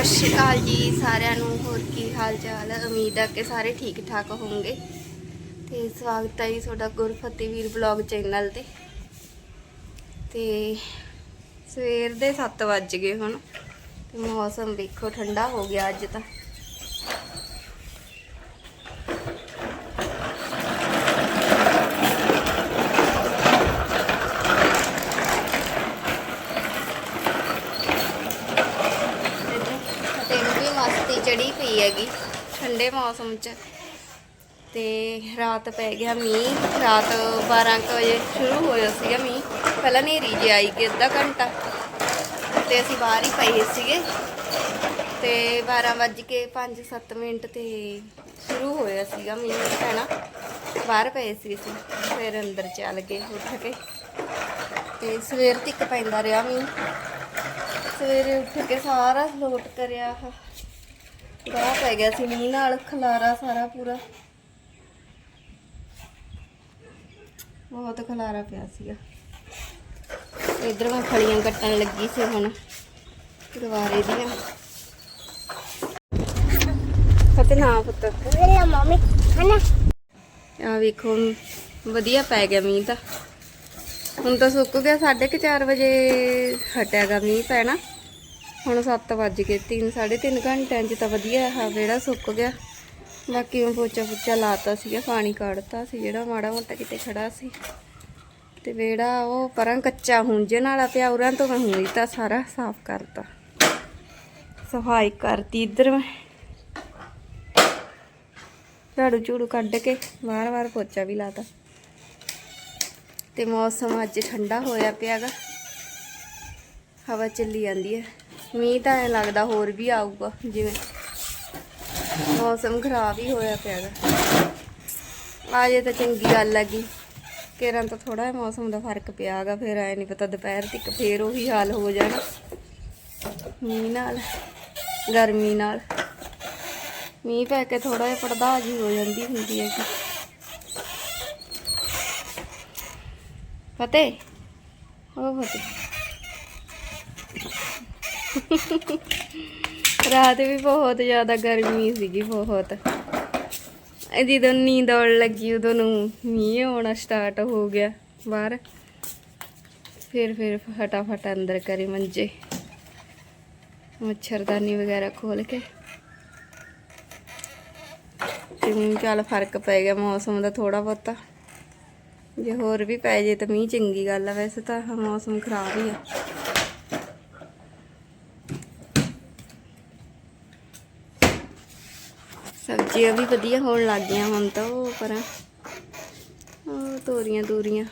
ਸਤਿ ਸ਼੍ਰੀ ਅਕਾਲ ਜੀ ਸਾਰਿਆਂ ਨੂੰ, ਹੋਰ ਕੀ ਹਾਲ ਚਾਲ ਹੈ ਉਮੀਦ ਹੈ ਕਿ ਸਾਰੇ ਠੀਕ ਠਾਕ ਹੋਵੋਗੇ। ਤੇ ਸਵਾਗਤ ਹੈ ਜੀ ਤੁਹਾਡਾ ਗੁਰਫਤਿਹ ਵੀਰ ਬਲੌਗ ਚੈਨਲ ਤੇ। ਤੇ ਸਵੇਰ ਦੇ 7 ਵੱਜ ਗਏ ਹੁਣ, ਤੇ ਮੌਸਮ ਵੇਖੋ, ਠੰਡਾ ਹੋ ਗਿਆ ਅੱਜ ਤਾਂ ਨੂੰ ਵੀ ਮਸਤੀ ਚੜੀ ਪਈ ਹੈਗੀ ਠੰਡੇ ਮੌਸਮ 'ਚ। ਤੇ ਰਾਤ ਪੈ ਗਿਆ ਮੀਂਹ। ਰਾਤ 12 ਕੁ ਵਜੇ ਸ਼ੁਰੂ ਹੋਇਆ ਸੀਗਾ ਮੀਂਹ। ਪਹਿਲਾਂ ਨੇਰੀ ਜਿਹੀ ਆਈ ਕਿ ਅੱਧਾ ਘੰਟਾ। ਤੇ ਅਸੀਂ ਬਾਹਰ ਹੀ ਪਏ ਸੀਗੇ। ਤੇ 12 ਵੱਜ ਕੇ 5-7 ਮਿੰਟ ਤੇ ਸ਼ੁਰੂ ਹੋਇਆ ਸੀਗਾ ਮੀਂਹ ਪੈਣਾ ਬਾਹਰ ਪਏ ਸੀ ਅਸੀਂ। ਫਿਰ ਅੰਦਰ ਚੱਲ ਗਏ, ਉੱਠ ਕੇ। ਤੇ ਸਵੇਰ ਤੱਕ ਪੈਂਦਾ ਰਿਹਾ ਮੀਂਹ। ਸਵੇਰੇ ਉੱਠ ਕੇ ਸਾਰਾ ਲੋਟ ਕਰਿਆ। ਗਾਹ ਪੈ ਗਿਆ ਸੀ ਮੀਂਹ ਨਾਲ, ਖਲਾਰਾ ਸਾਰਾ ਪੂਰਾ। ਬਹੁਤ ਖਲਾਰਾ ਪਿਆ ਸੀਗਾ। ਇਧਰ ਮੈਂ ਫਲੀਆਂ ਕੱਟਣ ਲੱਗੀ ਸੀ ਹੁਣ ਗਵਾਰੇ ਦੀਆਂ। ਫਤੇ ਨਾ ਪੁੱਤ। ਮੇਰਾ ਮੰਮੀ ਹਨਾ ਆ ਵੇਖੋ, ਵਧੀਆ ਪੈ ਗਿਆ ਮੀਂਹ ਤਾਂ। ਹੁਣ ਤਾਂ ਸੁੱਕ ਗਿਆ 4:30 ਵਜੇ ਹਟਿਆਗਾ ਮੀਂਹ ਪੈਣਾ। ਹੁਣ 7 ਵੱਜ ਗਏ 3 3.5 ਘੰਟਿਆਂ 'ਚ ਤਾਂ ਵਧੀਆ ਆ, ਵਿਹੜਾ ਸੁੱਕ ਗਿਆ। ਬਾਕੀ ਮੈਂ ਪੋਚਾ ਪੁੱਚਾ ਲਾਤਾ ਸੀਗਾ, ਪਾਣੀ ਕੱਢਤਾ ਸੀ, ਜਿਹੜਾ ਮਾੜਾ ਮੋਟਾ ਕਿਤੇ ਖੜਾ ਸੀ। ਤੇ ਵਿਹੜਾ ਉਹ ਪਰਾਂ ਕੱਚਾ ਹੁੰਜਣ ਵਾਲਾ ਪਿਆ, ਉਰਾਂ ਤੋਂ ਮੈਂ ਹੁਣੀ ਤਾਂ ਸਾਰਾ ਸਾਫ਼ ਕਰਤਾ। ਸਫ਼ਾਈ ਕਰਤੀ ਇੱਧਰ ਮੈਂ। ਝਾੜੂ ਝੂੜੂ ਕੱਢ ਕੇ ਵਾਰ-ਵਾਰ ਪੋਚਾ ਵੀ ਲਾਤਾ। ਤੇ ਮੌਸਮ ਅੱਜ ਠੰਡਾ ਹੋਇਆ ਪਿਆਗਾ। ਹਵਾ ਚੱਲੀ ਜਾਂਦੀ ਹੈ। ਮੀਂਹ ਤਾਂ ਐ ਲੱਗਦਾ ਹੋਰ ਵੀ ਆਊਗਾ, ਜਿਵੇਂ ਮੌਸਮ ਖਰਾਬ ਹੀ ਹੋਇਆ ਪਿਆ ਪਿਆਗਾ ਆਜੇ ਤਾਂ ਚੰਗੀ ਗੱਲ ਹੈਗੀ ਕਿਰਾਂ ਤਾਂ ਥੋੜਾ ਜਿਹਾ ਮੌਸਮ ਦਾ ਫ਼ਰਕ ਪਿਆ ਪਿਆਗਾ ਫਿਰ ਐ ਨਹੀਂ ਪਤਾ ਦੁਪਹਿਰ ਤੱਕ ਫੇਰ ਉਹੀ ਹਾਲ ਹੋ ਜਾਣਾ। ਮੀਂਹ ਨਾਲ, ਗਰਮੀ ਨਾਲ। ਮੀਂਹ ਪੈ ਕੇ ਥੋੜਾ ਜਿਹਾ ਪੜਦਾ ਜੀ ਹੋ ਜਾਂਦੀ ਹੁੰਦੀ ਹੈ ਕਿ ਫਤਿਹ। ਉਹ ਫਤਿਹ। ਰਾਤ ਵੀ ਬਹੁਤ ਜ਼ਿਆਦਾ ਗਰਮੀ ਸੀਗੀ, ਬਹੁਤ। ਜਦੋਂ ਨੀਂਦ ਆਉਣ ਲੱਗੀ, ਉਦੋਂ ਨੂੰ ਮੀਂਹ ਆਉਣਾ ਸਟਾਰਟ ਹੋ ਗਿਆ ਬਾਹਰ। ਫਿਰ ਫਿਰ ਫਟਾਫਟ ਅੰਦਰ ਕਰੇ ਮੰਜੇ। ਮੱਛਰਦਾਨੀ ਵਗੈਰਾ ਖੋਲ ਕੇ। ਤੇ ਚੱਲ ਫ਼ਰਕ ਪੈ ਗਿਆ ਮੌਸਮ ਦਾ ਥੋੜਾ ਬਹੁਤਾ। ਜੇ ਹੋਰ ਵੀ ਪੈ ਜੇ ਤਾਂ ਮੀਂਹ ਚੰਗੀ ਗੱਲ ਆ, ਵੈਸੇ ਤਾਂ ਮੌਸਮ ਖਰਾਬ ਹੀ ਆ। ਸਬਜ਼ੀਆਂ ਵੀ ਵਧੀਆ ਹੋਣ ਲੱਗ ਗਈਆਂ ਹੁਣ ਤਾਂ ਉਹ ਪਰ ਉਹ ਤੋਰੀਆਂ ਤੂਰੀਆਂ।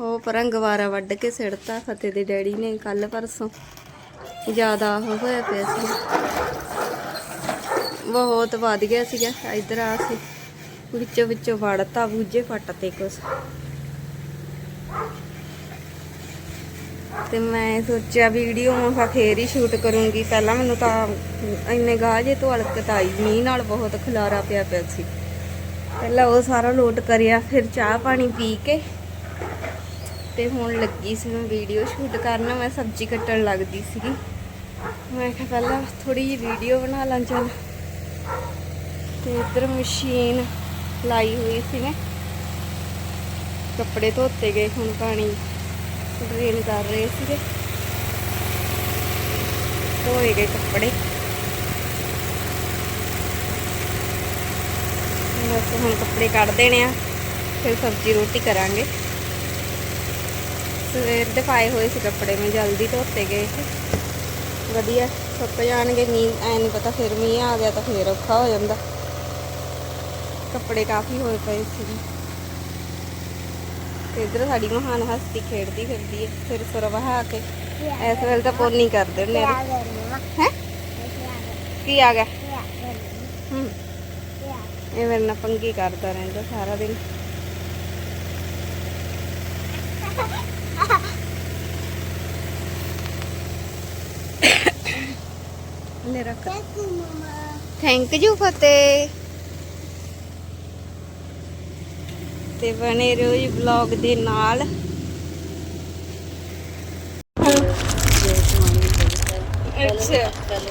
ਉਹ ਪਰਾਂ ਗਵਾਰਾ ਵੱਢ ਕੇ ਸਿੜਤਾ, ਫਤਿਹ ਦੇ ਡੈਡੀ ਨੇ ਕੱਲ ਪਰਸੋਂ। ਜ਼ਿਆਦਾ ਉਹ ਹੋਇਆ ਪਿਆ ਸੀ। ਬਹੁਤ ਵੱਧ ਗਿਆ ਸੀਗਾ, ਇਧਰ ਆ ਸੀ। ਵਿੱਚੋਂ ਵਿੱਚੋਂ ਵੜਤਾ, ਬੂਝੇ ਫੱਟ ਤੇ ਕੁਛ। ਤੇ ਮੈਂ ਸੋਚਿਆ ਵੀਡੀਓ ਮੈਂ ਫੇਰ ਹੀ ਸ਼ੂਟ ਕਰੂੰਗੀ। ਪਹਿਲਾਂ ਮੈਨੂੰ ਤਾਂ ਇੰਨੇ ਗਾਹ ਜੇ ਤੋਂ ਹਲਕਤ ਆਈ ਮੀਂਹ ਨਾਲ ਬਹੁਤ ਖਲਾਰਾ ਪਿਆ ਪਿਆ ਸੀ। ਪਹਿਲਾਂ ਉਹ ਸਾਰਾ ਲੋਟ ਕਰਿਆ, ਫਿਰ ਚਾਹ ਪਾਣੀ ਪੀ ਕੇ ਤੇ ਹੁਣ ਲੱਗੀ ਸੀ ਮੈਂ ਵੀਡੀਓ ਸ਼ੂਟ ਕਰਨ, ਮੈਂ ਸਬਜ਼ੀ ਕੱਟਣ ਲੱਗਦੀ ਸੀਗੀ। ਮੈਂ ਕਿਹਾ ਪਹਿਲਾਂ ਥੋੜੀ ਜਿਹੀ ਵੀਡੀਓ ਬਣਾ ਲਾਂ ਚੱਲ। ਤੇ ਇੱਧਰ ਮਸ਼ੀਨ ਲਾਈ ਹੋਈ ਸੀ ਨੇ ਕੱਪੜੇ ਧੋਤੇ ਗਏ ਹੁਣ ਪਾਣੀ। ਡਰੇਨ ਕਰ ਰਹੇ ਸੀਗੇ। ਧੋਏ ਗਏ ਕੱਪੜੇ। ਬਸ ਹੁਣ ਕੱਪੜੇ ਕੱਢ ਦੇਣੇ ਆ, ਫਿਰ ਸਬਜ਼ੀ ਰੋਟੀ ਕਰਾਂਗੇ। ਸਵੇਰ ਦੇ ਪਾਏ ਹੋਏ ਸੀ ਕੱਪੜੇ, ਮੈਂ ਜਲਦੀ ਧੋਤੇ ਗਏ ਸੀ। ਵਧੀਆ, ਸੁੱਕ ਜਾਣਗੇ ਮੀਂਹ ਐ ਨਹੀਂ ਪਤਾ ਫਿਰ ਮੀਂਹ ਆ ਗਿਆ ਤਾਂ ਫੇਰ ਔਖਾ ਹੋ ਜਾਂਦਾ। ਕੱਪੜੇ ਕਾਫੀ ਹੋਏ ਪਏ ਸੀ ਤੇ ਇਧਰ ਸਾਡੀ ਮਹਾਨ ਹਸਤੀ ਖੇਡਦੀ ਫਿਰਦੀ ਹੈ ਫਿਰ ਸੁਰ ਵਹਾ ਕੇ ਇਸ ਵੇਲੇ ਤਾਂ ਪੋਨੀ ਕਰਦੇ ਹੁੰਦੇ ਆ ਹੈ? ਕੀ ਆ ਗਿਆ? ਹੂੰ। ਇਹ ਮੇਰੇ ਨਾਲ ਪੰਗੀ ਕਰਦਾ ਰਹਿੰਦਾ ਸਾਰਾ ਦਿਨ। ਲੈ ਰੱਖ। ਥੈਂਕ ਯੂ ਫਤਿਹ ਤੇ ਬਣੇ ਰਹੋ ਜੀ ਵਲੌਗ ਦੇ ਨਾਲ ਅੱਛਾ ਚਲੋ